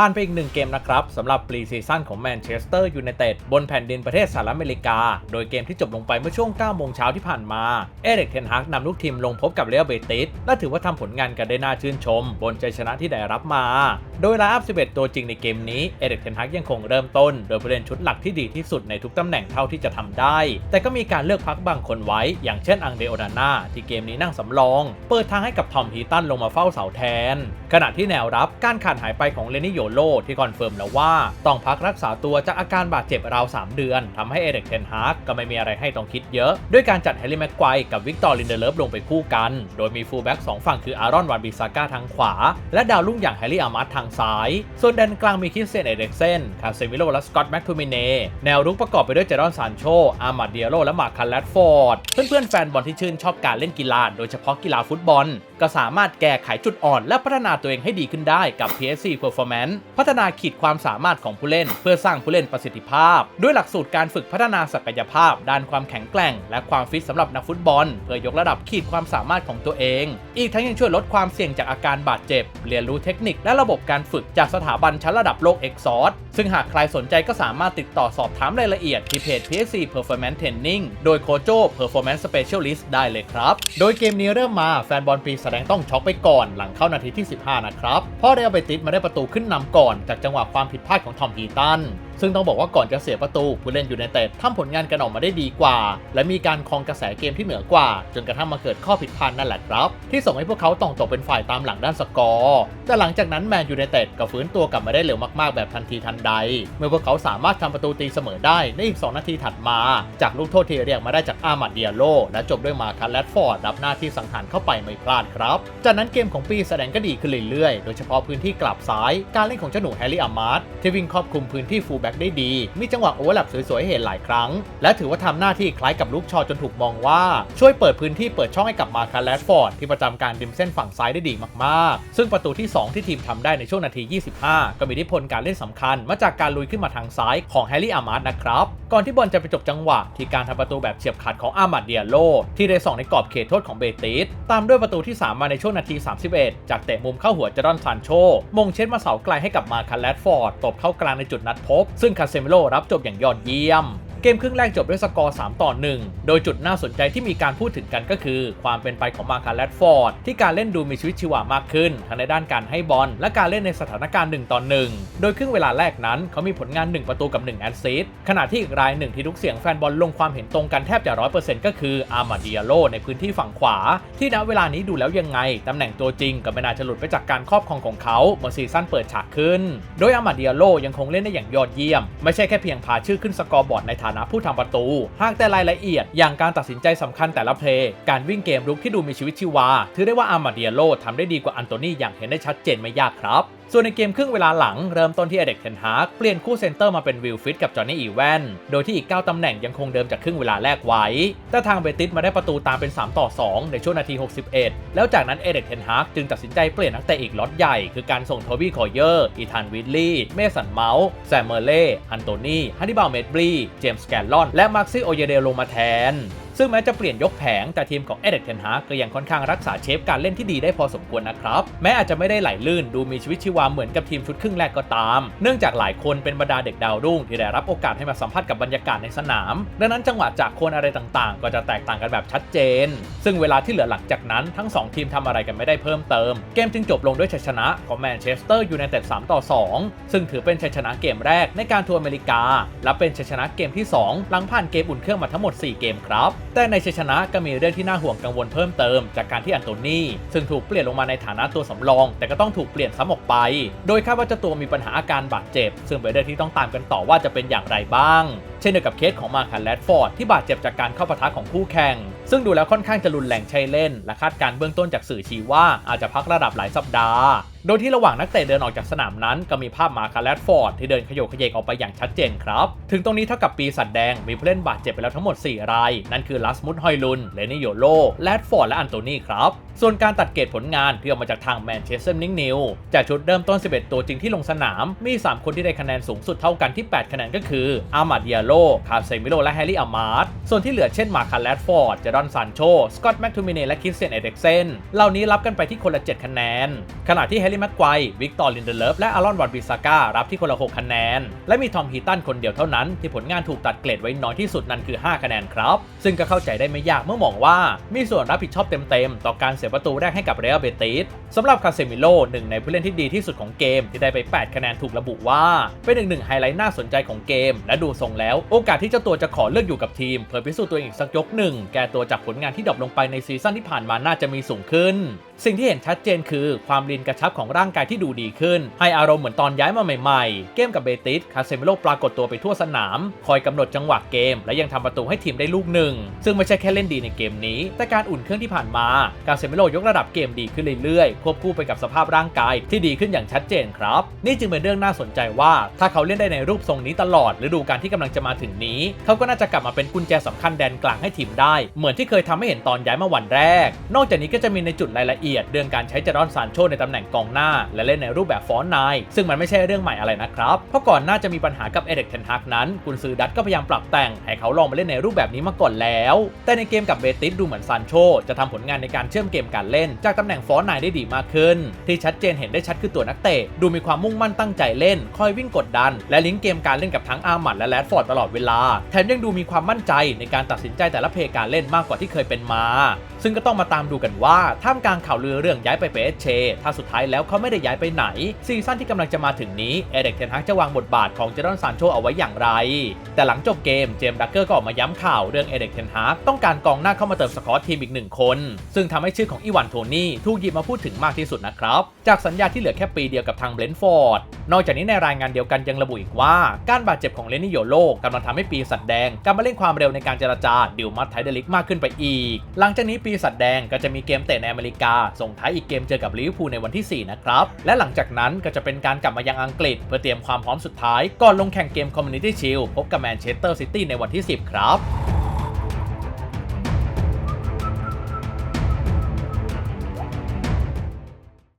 ผ่านไปอีกหนึ่งเกมนะครับสำหรับปรีซีซั่นของแมนเชสเตอร์ยูไนเต็ดบนแผ่นดินประเทศสหรัฐอเมริกา โดยเกมที่จบลงไปเมื่อช่วง 9 โมงเช้าที่ผ่านมา เอริกเทนฮากนำลูกทีมลงพบกับเรอัลเบติสและถือว่าทำผลงานกันได้น่าชื่นชม บนใจชนะที่ได้รับมา โดยไลน์อัพ11 ตัวจริงในเกมนี้ เอริกเทนฮากยังคงเริ่มต้น โดยผู้เล่นชุดหลักที่ดีที่สุดในทุกตำแหน่งเท่าที่จะทำได้ แต่ก็มีการเลือกพักบางคนไว้ อย่างเช่นอังเดโอนาน่าที่เกมนี้นั่งสำรอง เปิดทางให้กับทอมฮีตันลงมาเฝ้าเสาแทน ขณะที่แนวรับการขาดหายไปของเลนิโยโลที่คอนเฟิร์มแล้วว่าต้องพักรักษาตัวจากอาการบาดเจ็บราว 3 เดือนทำให้เอเริกเทนฮาร์กก็ไม่มีอะไรให้ต้องคิดเยอะ ด้วยการจัดแฮร์รี่แม็กไกวกับวิกตอร์ลินเดเลฟลงไปคู่กัน โดยมีฟูลแบ็กสองฝั่งคืออารอนวานบิซาก้าทางขวา และดาวรุ่งอย่างแฮร์รี่อามาร์ทางซ้าย ส่วนแดนกลางมีคริสเซียนเอเด็กเซนคาเซมิโลและสกอตต์แม็กทูมิเน่แนวรุกประกอบไปด้วยเจรอนซานโชอาร์มาดเดียโลและมาร์คันแรดฟอร์ดเพื่อนๆแฟนบอลที่ชื่นชอบการเล่นกีฬาโดยเฉพาะกีฬาฟุตบอล ก็สามารถแก้ไขจุดอ่อนและพัฒนาตัวเองให้ดีขึ้นได้กับ PSC Performance พัฒนาขีดความสามารถของผู้เล่น เพื่อสร้างผู้เล่นประสิทธิภาพ ด้วยหลักสูตรการฝึกพัฒนาศักยภาพ ด้านความแข็งแกร่ง และความฟิตสำหรับนักฟุตบอล เพื่อยกระดับขีดความสามารถของตัวเอง อีกทั้งยังช่วยลดความเสี่ยงจากอาการบาดเจ็บ เรียนรู้เทคนิคและระบบการฝึกจากสถาบันชั้นระดับโลก e x o r ซึ่งหากใครสนใจก็สามารถติดต่อสอบถามรายละเอียดที่เพจ PSC Performance Training โดยโคโจ Performance Specialist ได้เลยครับ โดยเกมนี้เริ่มมาแฟนบอลปีแสดงต้องช็อกไปก่อนหลังเข้านาทีที่ 15 นะครับพราะเรอัลเบติสมาได้ประตูขึ้นนำก่อนจากจังหวะความผิดพลาดของทอมฮีตัน ซึ่งต้องบอกว่าก่อนจะเสียประตูผู้เล่นยูไนเตดทำผลงานกันออกมาได้ดีกว่า และมีการครองกระแสเกมที่เหนือกว่า จนกระทั่งมาเกิดข้อผิดพลาดนั่นแหละครับ ที่ส่งให้พวกเขาต้องตกเป็นฝ่ายตามหลังด้านสกอร์แต่หลังจากนั้นแมนยูไนเตดก็ฟื้นตัวกลับมาได้เร็วมากๆแบบทันทีทันใด เมื่อพวกเขาสามารถทำประตูตีเสมอได้ในอีก 2 นาทีถัดมา จากลูกโทษที่เรียกมาได้จากอาร์มาดเดียโลและจบด้วยมาคันแรดฟอร์ดรับหน้าที่สังหารเข้าไปไม่พลาดครับ จากนั้นเกมของปีแสดงก็ดีขึ้นเรื่อยๆ โดยเฉพาะพื้นที่กลับซ้าย การเล่นของเจ้าหนูแฮร์รี่อามาร์ตที่วิ่งครอบคลุมพื้นที่ฟูลบ็กได้ดี มีจังหวะโอเวอร์แลปสวยๆให้เห็นหลายครั้ง และถือว่าทำหน้าที่คล้ายกับลูกชอจนถูกมองว่า ช่วยเปิดพื้นที่เปิดช่องให้กับมาคาร์แรดฟอร์ดที่ประจำการริมเส้นฝั่งซ้ายได้ดีมากๆ ซึ่งประตูที่ 2 ที่ทีมทำได้ในช่วงนาที 25 ก็มีอิทธิพลการเล่นสำคัญ มาจากการลุยขึ้นมาทางซ้ายของแฮร์รี่อามาร์ตนะครับก่อนที่บอลจะไปจบจังหวะ ที่การทำประตูแบบเฉียบขาดของอามัดเดียโล ที่ได้ส่องในกรอบเขตโทษของเบติส ตามด้วยประตูที่ 3 มาในช่วงนาที 31 จากเตะมุมเข้าหัวเจรอนซานโช มงเช็ดมาเสาไกลให้กับมาคาแรดฟอร์ดตบเข้ากลางในจุดนัดพบ ซึ่งคาเซมิโลรับจบอย่างยอดเยี่ยม กมครึ่งแรกจบด้วยสกอร์ 3 ต่อ 1 โดยจุดน่าสนใจที่มีการพูดถึงกันก็คือ ความเป็นไปของมาคาแรดฟอร์ดที่การเล่นดูมีชีวิตชีวามากขึ้น ทั้งในด้านการให้บอลและการเล่นในสถานการณ์1ต่อ1โดยครึ่งเวลาแรกนั้นเขามีผลงาน 1 ประตูกับ 1 แอสซิสต์ขณะที่อีกรายหนึ่งที่ทุกเสียงแฟนบอลลงความเห็นตรงกันแทบจะ100%ก็คืออาร์มาดิอาโลในพื้นที่ฝั่งขวา ที่ณเวลานี้ดูแล้วยังไงตำแหน่งตัวจริงก็ไม่น่าจะหลุดไปจากการครอบครองของเขาเมื่อซีซั่นเปิดฉากขึ้น โดยอาร์มาดิอาโลยังคงเล่นได้อย่างยอดเยี่ยม ไม่ใช่แค่เพียงพาชื่อขึ้นสกอร์บอร์ดในฐานะผู้ทำประตู หากแต่รายละเอียด อย่างการตัดสินใจสำคัญแต่ละเพลย์การวิ่งเกมรุกที่ดูมีชีวิตชีวา ถือได้ว่าอาร์มาเดียโลทำได้ดีกว่าอันโตนี่อย่างเห็นได้ชัดเจนไม่ยากครับส่วนในเกมครึ่งเวลาหลังเริ่มต้นที่เอเด็กเทนฮากเปลี่ยนคู่เซนเตอร์มาเป็นวิลฟิตกับจอห์นนี่อีแวนโดยที่อีก 9 ตำแหน่งยังคงเดิมจากครึ่งเวลาแรกไว้ แต่ทางเบติสมาได้ประตูตามเป็น 3 ต่อ 2 ในช่วงนาที 61 แล้วจากนั้นเอเด็กเทนฮากจึงตัดสินใจเปลี่ยนนักเตะอีกล็อตใหญ่คือการส่งโทบี้คอยเยอร์ อีธานวิลลี่เมสันเมาส์แซมเมอร์เล่ อันโตนีฮันนิบาลเมดบรีเจมส์แกลลอน และมาร์ซิโอเยเดลลงมาแทน ซึ่งแม้จะเปลี่ยนยกแผงแต่ทีมของเอเด็กเทนฮาก็ยังค่อนข้างรักษาเชฟการเล่นที่ดีได้พอสมควรนะครับ แม้อาจจะไม่ได้ไหลลื่นดูมีชีวิตชีวาเหมือนกับทีมชุดครึ่งแรกก็ตาม เนื่องจากหลายคนเป็นบรรดาเด็กดาวรุ่งที่ได้รับโอกาสให้มาสัมผัสกับบรรยากาศในสนาม ดังนั้นจังหวะจากคนอะไรต่างๆ ก็จะแตกต่างกันแบบชัดเจน ซึ่งเวลาที่เหลือหลังจากนั้นทั้ง 2 ทีมทำอะไรกันไม่ได้เพิ่มเติม เกมจึงจบลงด้วยชัยชนะของแมนเชสเตอร์ยูไนเต็ด3ต่อ 2 ซึ่งถือเป็นชัยชนะเกมแรกในการทัวร์อเมริกา และเป็นชัยชนะเกมที่ 2 หลังผ่านเกมอุ่นเครื่องมาทั้งหมด 4 เกมครับ แต่ในชัยชนะก็มีเรื่องที่น่าห่วงกังวลเพิ่มเติม จากการที่อันโตนีซึ่งถูกเปลี่ยนลงมาในฐานะตัวสำรอง แต่ก็ต้องถูกเปลี่ยนซ้ำออกไป โดยคาดว่าเจะตัวมีปัญหาอาการบาดเจ็บ ซึ่งเป็นเรื่องที่ต้องตามกันต่อว่าจะเป็นอย่างไรบ้าง เช่นเดียวกับเคสของมาคันแรดฟอร์ดที่บาดเจ็บจากการเข้าปะทะของคู่แข่ง ซึ่งดูแล้วค่อนข้างจะรุนแรงใช่เล่น และคาดการณ์เบื้องต้นจากสื่อชี้ว่าอาจจะพักระดับหลายสัปดาห์ โดยที่ระหว่างนักเตะเดินออกจากสนามนั้นก็มีภาพมาคาแรดฟอร์ดที่เดินขยโยขยเยกออกไปอย่างชัดเจนครับ ถึงตรงนี้เท่ากับปีสัตว์แดงมีผู้เล่นบาดเจ็บไปแล้วทั้งหมด 4 ราย นั่นคือลัสมุดฮอยลุน เลนิโยโลแรดฟอร์ดและอันโตนีครับ ส่วนการตัดเกรดผลงานที่ออกมาจากทางแมนเชสเตอร์นิงนิวจากชุดเริ่มต้น 11 ตัวจริงที่ลงสนาม มี 3 คนที่ได้คะแนนสูงสุดเท่ากันที่ 8 คะแนนก็คืออามาดิอาโล คาเซมิโล และแฮร์รี่อามาร์ตส่วนที่เหลือเช่นมาคาแรดฟอร์ดเจรอนซานโช สกอตแมคทูมิเนและคิสเซนเอเด็กเซนเหล่านี้รับกันไปที่คนละ 7 คะแนน ขณะที่แฮร์รี่แม็กไกววิกตอร์ลินเดเลฟและอารอนวันบิซาก้ารับที่คนละ6คะแนน และมีทอมฮีตันคนเดียวเท่านั้นที่ผลงานถูกตัดเกรดไว้น้อยที่สุดนั่นคือ 5 คะแนนครับ ซึ่งก็เข้าใจได้ไม่ยากเมื่อมองว่า มีส่วนรับผิดชอบเต็มๆ ต่อการเสียประตูแรกให้กับเรอัลเบติสสำหรับคาเซมิโลหนึ่งในผู้เล่นที่ดีที่สุดของเกมที่ได้ไป 8 คะแนนถูกระบุว่า เป็นหนึ่งหนึ่งไฮไลท์น่าสนใจของเกม และดูทรงแล้ว โอกาสที่เจ้าตัวจะขอเลือกอยู่กับทีมเพื่อพิสูจน์ตัวเองอีกสักยกหนึ่งแก้ตัวจากผลงานที่ดรอปลงไปในซีซั่นที่ผ่านมาน่าจะมีสูงขึ้น สิ่งที่เห็นชัดเจนคือความลีนกระชับของร่างกายที่ดูดีขึ้น ให้อารมณ์เหมือนตอนย้ายมาใหม่ๆ เกมกับเบติสคาเซมิโลปรากฏตัวไปทั่วสนาม คอยกำหนดจังหวะเกม และยังทำประตูให้ทีมได้ลูกหนึ่ง ซึ่งไม่ใช่แค่เล่นดีในเกมนี้ แต่การอุ่นเครื่องที่ผ่านมาคาเซมิโลยกระดับเกมดีขึ้นเรื่อยๆ ควบคู่ไปกับสภาพร่างกายที่ดีขึ้นอย่างชัดเจนครับ นี่จึงเป็นเรื่องน่าสนใจว่า ถ้าเขาเล่นได้ในรูปทรงนี้ตลอดฤดูกาลที่กำลังจะมาถึงนี้ เขาก็น่าจะกลับมาเป็นกุญแจสำคัญแดนกลางให้ทีมได้ เหมือนที่เคยทำให้เห็นตอนย้ายมาวันแรก นอกจากนี้ก็จะมีในจุดรายละเอียดเรื่องการใช้จารอนซานโชในตำแหน่งกองหน้า และเล่นในรูปแบบฟอนต์ไนซึ่งมันไม่ใช่เรื่องใหม่อะไรนะครับ เพราะก่อนหน้าจะมีปัญหากับเอเด็กเทนฮักนั้นกุนซือดัตก็พยายามปรับแต่งให้เขาลองมาเล่นในรูปแบบนี้มาก่อนแล้ว แต่ในเกมกับเบติสดูเหมือนซานโชจะทำผลงานในการเชื่อมเกมการเล่น จากตำแหน่งฟอนต์ไนได้ดีมากขึ้น ที่ชัดเจนเห็นได้ชัดคือตัวนักเตะดูมีความมุ่งมั่นตั้งใจเล่น คอยวิ่งกดดัน และลิงก์เกมการเล่นกับทั้งอาร์มัดและแรดฟอร์ดตลอดเวลาแถมยังดูมีความมั่นใจในการตัดสินใจแต่ละเพลย์การเล่นมากกว่าที่เคยเป็นมา ซึ่งก็ต้องมาตามดูกันว่าท่ามกลางข่าวลือเรื่องย้ายไปเปเชถ้าสุดท้ายแล้วเขาไม่ได้ย้ายไปไหน ซีซั่นที่กำลังจะมาถึงนี้เอเด็กเทนฮักจะวางบทบาทของเจดอนซานโชเอาไว้อย่างไร แต่หลังจบเกมเจมส์ดักเกอร์ก็ออกมาย้ำข่าวเรื่องเอเด็กเทนฮักต้องการกองหน้าเข้ามาเติมสกอตทีมอีกหนึ่งคน ซึ่งทำให้ชื่อของอีวานโทนี่ถูกหยิบมาพูดถึงมากที่สุดนะครับ จากสัญญาที่เหลือแค่ปีเดียวกับทางเบรนฟอร์ดนอกจากนี้ในรายงานเดียวกันยังระบุอีกว่า การบาดเจ็บของเลนิโยโลกำลังทำให้ปีสัตว์แดงกลับมาเล่นความเร็วในการเจรจาดิวมัดไทเดลิกมากขึ้นไปอีก หลังจากนี้ปีสัตว์แดงก็จะมีเกมเตะในอเมริกาส่งท้ายอีกเกมเจอกับลิเวอร์พูลในวันที่4นะครับ และหลังจากนั้นก็จะเป็นการกลับมายังอังกฤษ เพื่อเตรียมความพร้อมสุดท้ายก่อนลงแข่งเกมคอมมูนิตี้ชิลพบกับแมนเชสเตอร์ซิตี้ในวันที่ 10 ครับ